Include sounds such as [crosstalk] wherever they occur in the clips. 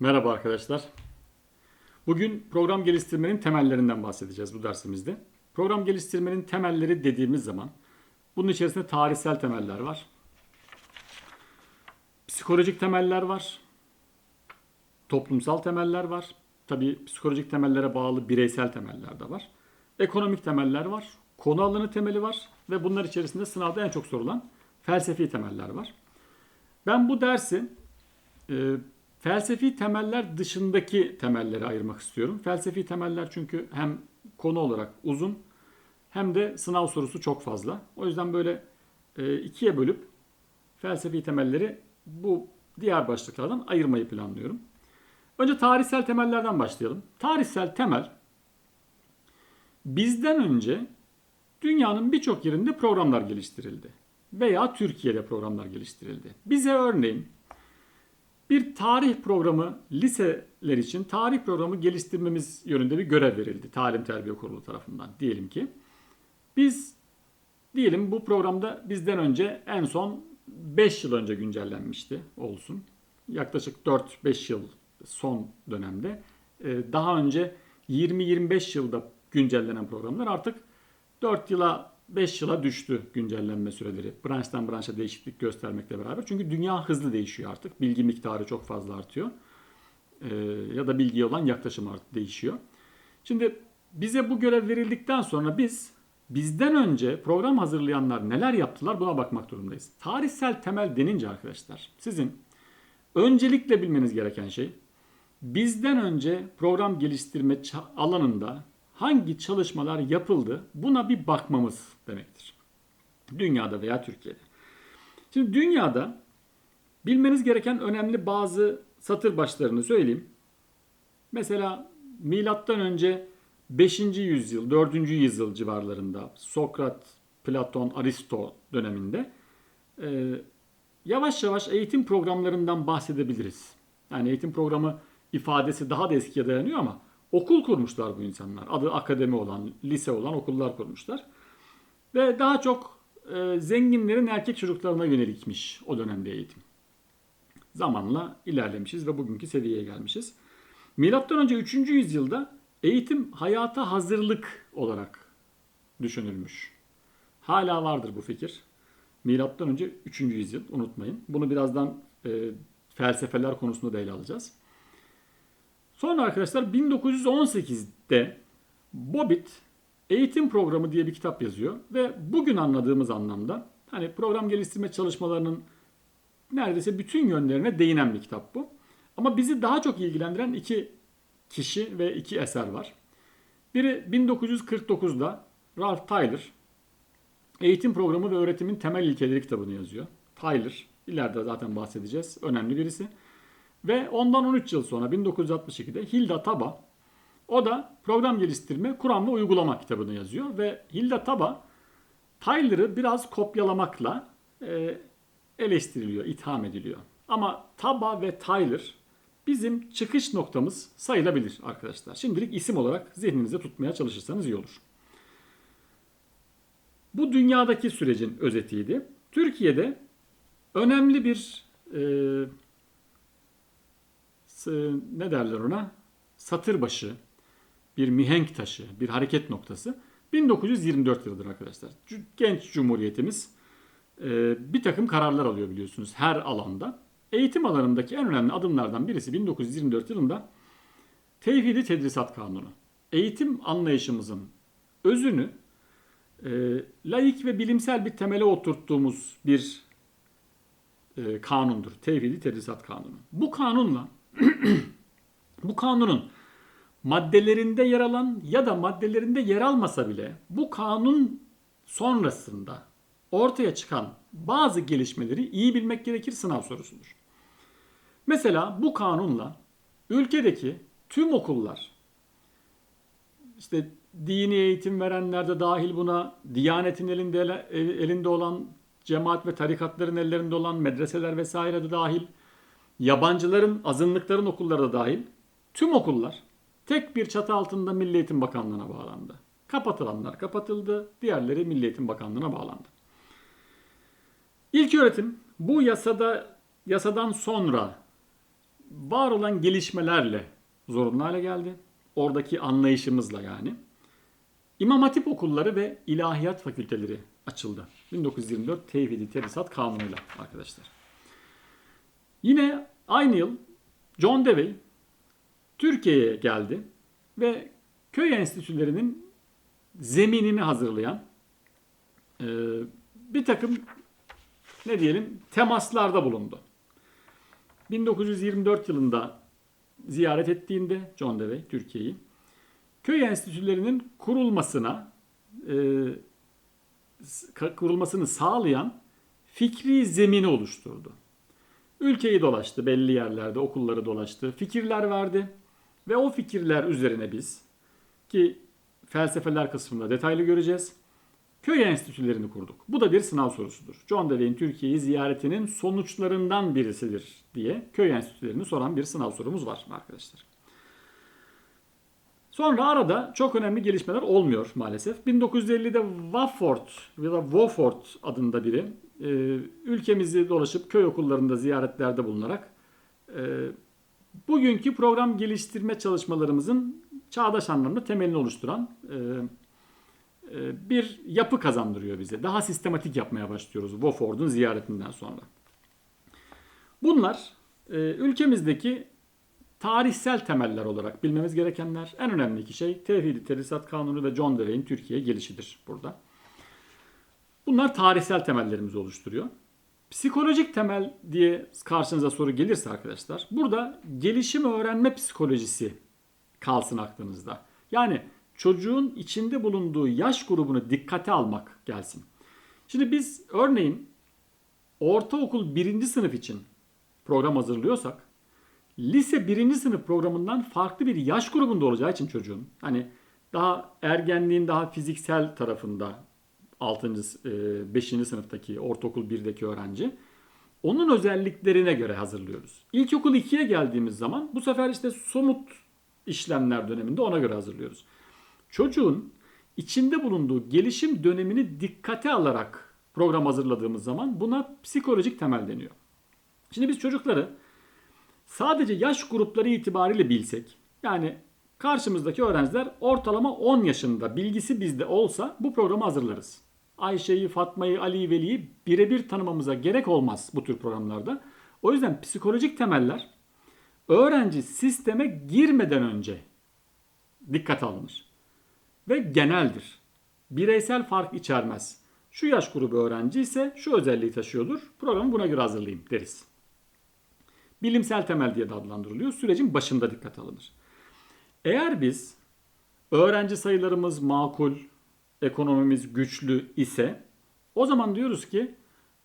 Merhaba arkadaşlar. Bugün program geliştirmenin temellerinden bahsedeceğiz bu dersimizde. Program geliştirmenin temelleri dediğimiz zaman bunun içerisinde tarihsel temeller var. Psikolojik temeller var. Toplumsal temeller var. Tabii psikolojik temellere bağlı bireysel temeller de var. Ekonomik temeller var. Konu alanı temeli var ve bunlar içerisinde sınavda en çok sorulan felsefi temeller var. Ben bu dersi e, felsefi temeller dışındaki temelleri ayırmak istiyorum. Felsefi temeller çünkü hem konu olarak uzun hem de sınav sorusu çok fazla. O yüzden böyle e, ikiye bölüp felsefi temelleri bu diğer başlıklardan ayırmayı planlıyorum. Önce tarihsel temellerden başlayalım. Tarihsel temel bizden önce dünyanın birçok yerinde programlar geliştirildi veya Türkiye'de programlar geliştirildi. Bize örneğin bir tarih programı liseler için tarih programı geliştirmemiz yönünde bir görev verildi Talim Terbiye Kurulu tarafından diyelim ki. Biz diyelim bu programda bizden önce en son 5 yıl önce güncellenmişti olsun. Yaklaşık 4-5 yıl son dönemde. Ee, Daha önce 20-25 yılda güncellenen programlar artık 4 yıla 5 yıla düştü güncellenme süreleri. Branştan branşa değişiklik göstermekle beraber. Çünkü dünya hızlı değişiyor artık. Bilgi miktarı çok fazla artıyor. Ee, ya da bilgiye olan yaklaşım artık değişiyor. Şimdi bize bu görev verildikten sonra biz bizden önce program hazırlayanlar neler yaptılar buna bakmak durumundayız. Tarihsel temel denince arkadaşlar sizin öncelikle bilmeniz gereken şey bizden önce program geliştirme alanında hangi çalışmalar yapıldı buna bir bakmamız demektir. Dünyada veya Türkiye'de. Şimdi dünyada bilmeniz gereken önemli bazı satır başlarını söyleyeyim. Mesela milattan önce 5. yüzyıl, 4. yüzyıl civarlarında Sokrat, Platon, Aristo döneminde e, yavaş yavaş eğitim programlarından bahsedebiliriz. Yani eğitim programı ifadesi daha da eskiye dayanıyor ama okul kurmuşlar bu insanlar. Adı akademi olan, lise olan okullar kurmuşlar. Ve daha çok e, zenginlerin erkek çocuklarına yönelikmiş o dönemde eğitim. Zamanla ilerlemişiz ve bugünkü seviyeye gelmişiz. Milattan önce 3. yüzyılda eğitim hayata hazırlık olarak düşünülmüş. Hala vardır bu fikir. Milattan önce 3. yüzyıl unutmayın. Bunu birazdan e, felsefeler konusunda da ele alacağız. Sonra arkadaşlar 1918'de Bobbitt eğitim programı diye bir kitap yazıyor ve bugün anladığımız anlamda hani program geliştirme çalışmalarının neredeyse bütün yönlerine değinen bir kitap bu. Ama bizi daha çok ilgilendiren iki kişi ve iki eser var. Biri 1949'da Ralph Tyler Eğitim Programı ve Öğretimin Temel İlkeleri kitabını yazıyor. Tyler, ileride zaten bahsedeceğiz, önemli birisi. Ve ondan 13 yıl sonra 1962'de Hilda Taba o da program geliştirme, kuram ve uygulama kitabını yazıyor. Ve Hilda Taba Tyler'ı biraz kopyalamakla e, eleştiriliyor, itham ediliyor. Ama Taba ve Tyler bizim çıkış noktamız sayılabilir arkadaşlar. Şimdilik isim olarak zihninizde tutmaya çalışırsanız iyi olur. Bu dünyadaki sürecin özetiydi. Türkiye'de önemli bir e, ne derler ona? Satır başı, bir mihenk taşı, bir hareket noktası 1924 yılıdır arkadaşlar. Genç Cumhuriyetimiz e, bir takım kararlar alıyor biliyorsunuz her alanda. Eğitim alanındaki en önemli adımlardan birisi 1924 yılında Tevhidi Tedrisat Kanunu. Eğitim anlayışımızın özünü e, laik ve bilimsel bir temele oturttuğumuz bir e, kanundur. Tevhidi Tedrisat Kanunu. Bu kanunla [clears throat] bu kanunun maddelerinde yer alan ya da maddelerinde yer almasa bile bu kanun sonrasında ortaya çıkan bazı gelişmeleri iyi bilmek gerekir sınav sorusudur. Mesela bu kanunla ülkedeki tüm okullar işte dini eğitim verenler de dahil buna, Diyanetin elinde elinde olan cemaat ve tarikatların ellerinde olan medreseler vesaire de dahil, yabancıların, azınlıkların okulları da dahil tüm okullar tek bir çatı altında Milli Eğitim Bakanlığı'na bağlandı. Kapatılanlar kapatıldı, diğerleri Milli Eğitim Bakanlığı'na bağlandı. İlk öğretim bu yasada yasadan sonra var olan gelişmelerle zorunlu hale geldi. Oradaki anlayışımızla yani. İmam Hatip okulları ve ilahiyat fakülteleri açıldı. 1924 Tevhid-i Tedrisat Kanunu'yla arkadaşlar. Yine aynı yıl John Dewey Türkiye'ye geldi ve köy enstitülerinin zeminini hazırlayan e, bir takım ne diyelim temaslarda bulundu. 1924 yılında ziyaret ettiğinde John Dewey Türkiye'yi köy enstitülerinin kurulmasına e, kurulmasını sağlayan fikri zemini oluşturdu. Ülkeyi dolaştı, belli yerlerde okulları dolaştı, fikirler verdi ve o fikirler üzerine biz ki felsefeler kısmında detaylı göreceğiz. Köy enstitülerini kurduk. Bu da bir sınav sorusudur. John Dewey'in Türkiye'yi ziyaretinin sonuçlarından birisidir diye köy enstitülerini soran bir sınav sorumuz var arkadaşlar. Sonra arada çok önemli gelişmeler olmuyor maalesef. 1950'de Wafford ya da Wofford adında biri e, ülkemizi dolaşıp köy okullarında ziyaretlerde bulunarak e, bugünkü program geliştirme çalışmalarımızın çağdaş anlamda temelini oluşturan e, e, bir yapı kazandırıyor bize. Daha sistematik yapmaya başlıyoruz Wofford'un ziyaretinden sonra. Bunlar e, ülkemizdeki tarihsel temeller olarak bilmemiz gerekenler. En önemli iki şey Tevhid-i Tedrisat Kanunu ve John Dewey'in Türkiye'ye gelişidir burada. Bunlar tarihsel temellerimizi oluşturuyor. Psikolojik temel diye karşınıza soru gelirse arkadaşlar, burada gelişim öğrenme psikolojisi kalsın aklınızda. Yani çocuğun içinde bulunduğu yaş grubunu dikkate almak gelsin. Şimdi biz örneğin ortaokul birinci sınıf için program hazırlıyorsak lise birinci sınıf programından farklı bir yaş grubunda olacağı için çocuğun hani daha ergenliğin daha fiziksel tarafında 6. 5. E, sınıftaki ortaokul 1'deki öğrenci onun özelliklerine göre hazırlıyoruz. İlkokul 2'ye geldiğimiz zaman bu sefer işte somut işlemler döneminde ona göre hazırlıyoruz. Çocuğun içinde bulunduğu gelişim dönemini dikkate alarak program hazırladığımız zaman buna psikolojik temel deniyor. Şimdi biz çocukları sadece yaş grupları itibariyle bilsek, yani karşımızdaki öğrenciler ortalama 10 yaşında bilgisi bizde olsa bu programı hazırlarız. Ayşe'yi, Fatma'yı, Ali'yi, Veli'yi birebir tanımamıza gerek olmaz bu tür programlarda. O yüzden psikolojik temeller öğrenci sisteme girmeden önce dikkat alınır. Ve geneldir. Bireysel fark içermez. Şu yaş grubu öğrenci ise şu özelliği taşıyordur. Programı buna göre hazırlayayım deriz. Bilimsel temel diye de adlandırılıyor. Sürecin başında dikkat alınır. Eğer biz öğrenci sayılarımız makul, ekonomimiz güçlü ise o zaman diyoruz ki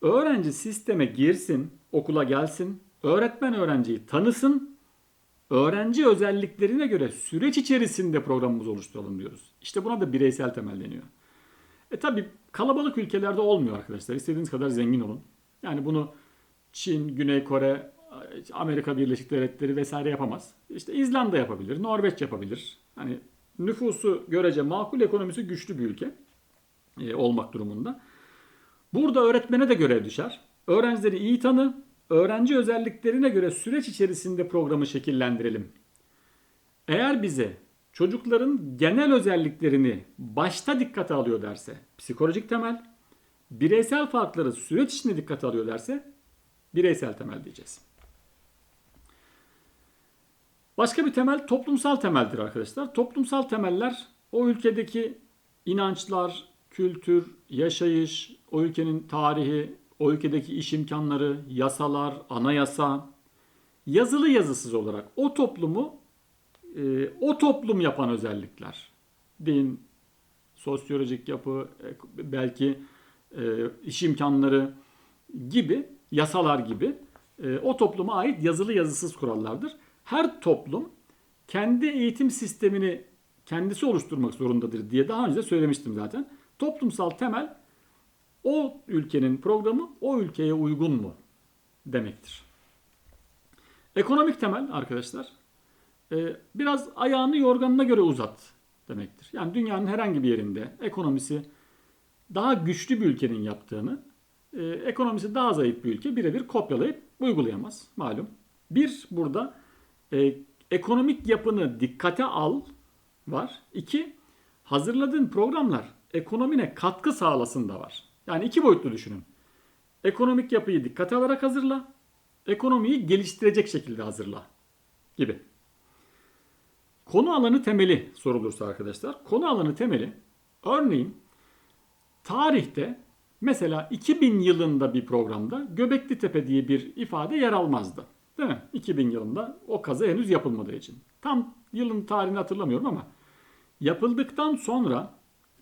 öğrenci sisteme girsin, okula gelsin, öğretmen öğrenciyi tanısın, öğrenci özelliklerine göre süreç içerisinde programımızı oluşturalım diyoruz. İşte buna da bireysel temel deniyor. E tabi kalabalık ülkelerde olmuyor arkadaşlar. İstediğiniz kadar zengin olun. Yani bunu Çin, Güney Kore, Amerika Birleşik Devletleri vesaire yapamaz. İşte İzlanda yapabilir, Norveç yapabilir. Hani nüfusu görece makul, ekonomisi güçlü bir ülke e, olmak durumunda. Burada öğretmene de görev düşer. Öğrencileri iyi tanı, öğrenci özelliklerine göre süreç içerisinde programı şekillendirelim. Eğer bize çocukların genel özelliklerini başta dikkate alıyor derse psikolojik temel, bireysel farkları süreç içinde dikkate alıyor derse bireysel temel diyeceğiz. Başka bir temel toplumsal temeldir arkadaşlar. Toplumsal temeller o ülkedeki inançlar, kültür, yaşayış, o ülkenin tarihi, o ülkedeki iş imkanları, yasalar, anayasa, yazılı yazısız olarak o toplumu e, o toplum yapan özellikler. Din, sosyolojik yapı, e, belki e, iş imkanları gibi, yasalar gibi e, o topluma ait yazılı yazısız kurallardır her toplum kendi eğitim sistemini kendisi oluşturmak zorundadır diye daha önce de söylemiştim zaten. Toplumsal temel o ülkenin programı o ülkeye uygun mu demektir. Ekonomik temel arkadaşlar e, biraz ayağını yorganına göre uzat demektir. Yani dünyanın herhangi bir yerinde ekonomisi daha güçlü bir ülkenin yaptığını, e, ekonomisi daha zayıf bir ülke birebir kopyalayıp uygulayamaz malum. Bir burada e, ekonomik yapını dikkate al var. İki hazırladığın programlar ekonomine katkı sağlasın da var. Yani iki boyutlu düşünün. Ekonomik yapıyı dikkate alarak hazırla. Ekonomiyi geliştirecek şekilde hazırla gibi. Konu alanı temeli sorulursa arkadaşlar. Konu alanı temeli örneğin tarihte mesela 2000 yılında bir programda Göbekli Tepe diye bir ifade yer almazdı. Değil mi? 2000 yılında o kazı henüz yapılmadığı için. Tam yılın tarihini hatırlamıyorum ama yapıldıktan sonra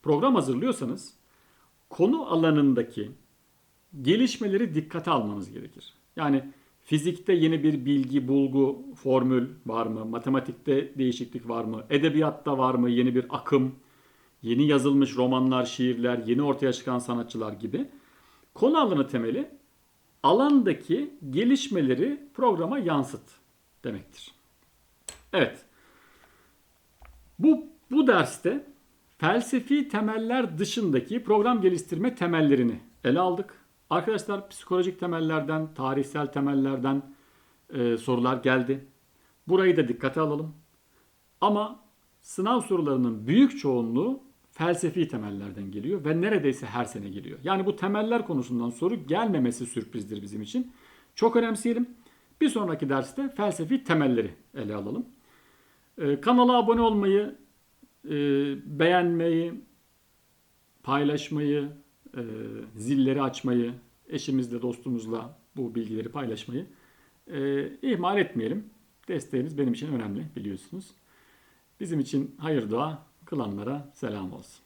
program hazırlıyorsanız konu alanındaki gelişmeleri dikkate almanız gerekir. Yani fizikte yeni bir bilgi, bulgu, formül var mı? Matematikte değişiklik var mı? Edebiyatta var mı yeni bir akım? Yeni yazılmış romanlar, şiirler, yeni ortaya çıkan sanatçılar gibi. Konu alanı temeli alandaki gelişmeleri programa yansıt demektir. Evet. Bu bu derste felsefi temeller dışındaki program geliştirme temellerini ele aldık. Arkadaşlar psikolojik temellerden, tarihsel temellerden e, sorular geldi. Burayı da dikkate alalım. Ama sınav sorularının büyük çoğunluğu felsefi temellerden geliyor ve neredeyse her sene geliyor. Yani bu temeller konusundan soru gelmemesi sürprizdir bizim için. Çok önemseyelim. Bir sonraki derste felsefi temelleri ele alalım. Ee, kanala abone olmayı, e, beğenmeyi, paylaşmayı, e, zilleri açmayı, eşimizle, dostumuzla bu bilgileri paylaşmayı e, ihmal etmeyelim. Desteğiniz benim için önemli biliyorsunuz. Bizim için hayır dua kılanlara selam olsun.